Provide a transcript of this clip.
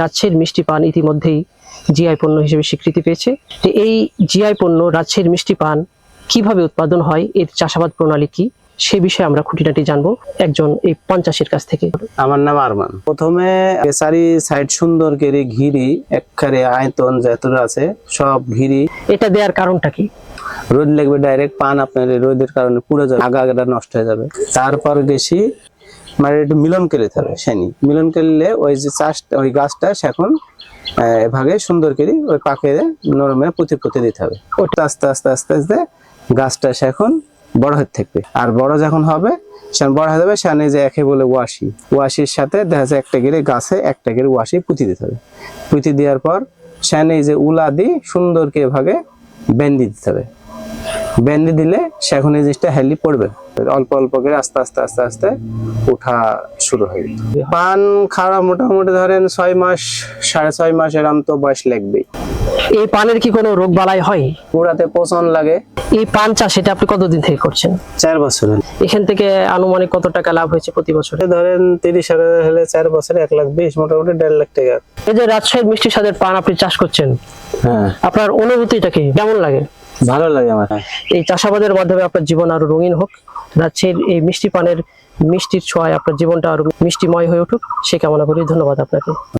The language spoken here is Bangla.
রাজশাহীর মিষ্টি পান ইতিমধ্যেই জিআই পণ্য হিসেবে স্বীকৃতি পেয়েছে। তো এই জিআই পণ্য রাজশাহীর মিষ্টি পান কীভাবে উৎপাদন হয় এর চাষাবাদ প্রণালী কি সে বিষয়ে আমরা খুঁটিনাটি জানব একজন এই পান চাষির কাছ থেকে। আমার নাম আরমান। প্রথমে চারি সাইড সুন্দর করে ঘিরি একবারে আয়তন যতটা আছে সব ঘিরি। এটা দেওয়ার কারণটা কি? রোদ লাগবে ডাইরেক্ট পান আপনার রোদের কারণে পুরো যাবে আগা আগাটা নষ্ট হয়ে যাবে। তারপর গেছি মানে একটু মিলন করে হবে, সেনি। মিলন করলে ওই যে চাষ ওই গাছটা এখন এভাবে সুন্দর করে ওই পাকে নরমে পুঁতে পুঁতে দিতে হবে। ওটা আস্তে আস্তে আস্তে আস্তে গাছটা এখন বড় হতে থাকবে। আর বড় যখন হবে সেখানে বড় হয়ে যাবে সেখানে যে একে বলে ওয়াশি ওয়াশির সাথে দেখা যায় একটা গেলে গাছে একটা গেলে ওয়াশি পুঁতি দিতে হবে। পুঁতি দেওয়ার পর সেখানে যে উলা দিয়ে সুন্দর করে ভাগে বেন্দি দিতে হবে। বেন্দি দিলে সেখানে জিনিসটা হেলি পড়বে। অল্প অল্প করে আস্তে আস্তে আস্তে আস্তে উঠা শুরু হয়ে পান খাওয়া মোটামুটি ধরেন ছয় মাস সাড়ে ছয় মাস এরম তো বয়স লাগবেই। এই পানের কি কোনো রোগ বালাই হয়? পুরাতে পচন লাগে। এই পান চাষ এটা আপনি কতদিন থেকে করছেন? চার বছর। এখান থেকে আনুমানিক কত টাকা লাভ হয়েছে প্রতি বছরে? ধরেন তিরিশ হাজার হলে চার বছরে এক লাখ বিশ মোটামুটি দেড় লাখ টাকা। এই যে রাজশাহীর মিষ্টি স্বাদের পান আপনি চাষ করছেন হ্যাঁ। আপনার অনুভূতিটা কি? কেমন লাগে? ভালো লাগে আমার। এই চাষাবাদের মাধ্যমে আপনার জীবন আরও রঙিন হোক। রাজ্যের এই মিষ্টি পানের মিষ্টির ছোঁয়ায় আপনার জীবনটা আরও মিষ্টিময় হয়ে উঠুক। সে কামনা করি। ধন্যবাদ আপনাকে।